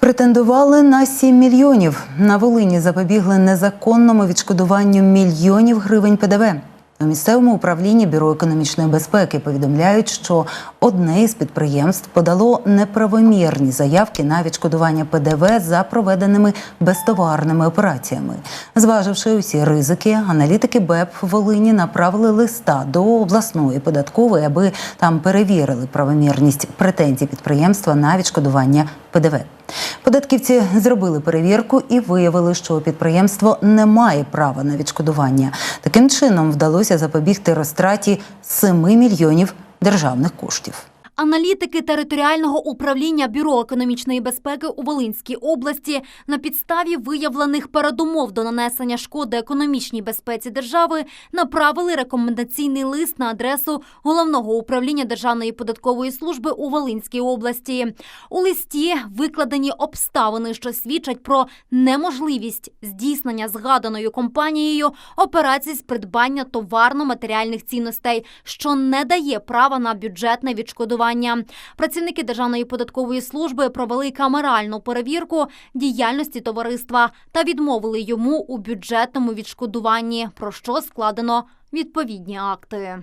Претендували на 7 мільйонів. На Волині запобігли незаконному відшкодуванню мільйонів гривень ПДВ. У місцевому управлінні бюро економічної безпеки повідомляють, що одне із підприємств подало неправомірні заявки на відшкодування ПДВ за проведеними безтоварними операціями. Зваживши усі ризики, аналітики БЕП Волині направили листа до обласної податкової, аби там перевірили правомірність претензій підприємства на відшкодування ПДВ. Податківці зробили перевірку і виявили, що підприємство не має права на відшкодування. Таким чином вдалося запобігти розтраті 7 мільйонів державних коштів. Аналітики територіального управління Бюро економічної безпеки у Волинській області на підставі виявлених передумов до нанесення шкоди економічній безпеці держави направили рекомендаційний лист на адресу головного управління Державної податкової служби у Волинській області. У листі викладені обставини, що свідчать про неможливість здійснення згаданою компанією операцій з придбання товарно-матеріальних цінностей, що не дає права на бюджетне відшкодування. Працівники Державної податкової служби провели камеральну перевірку діяльності товариства та відмовили йому у бюджетному відшкодуванні, про що складено відповідні акти.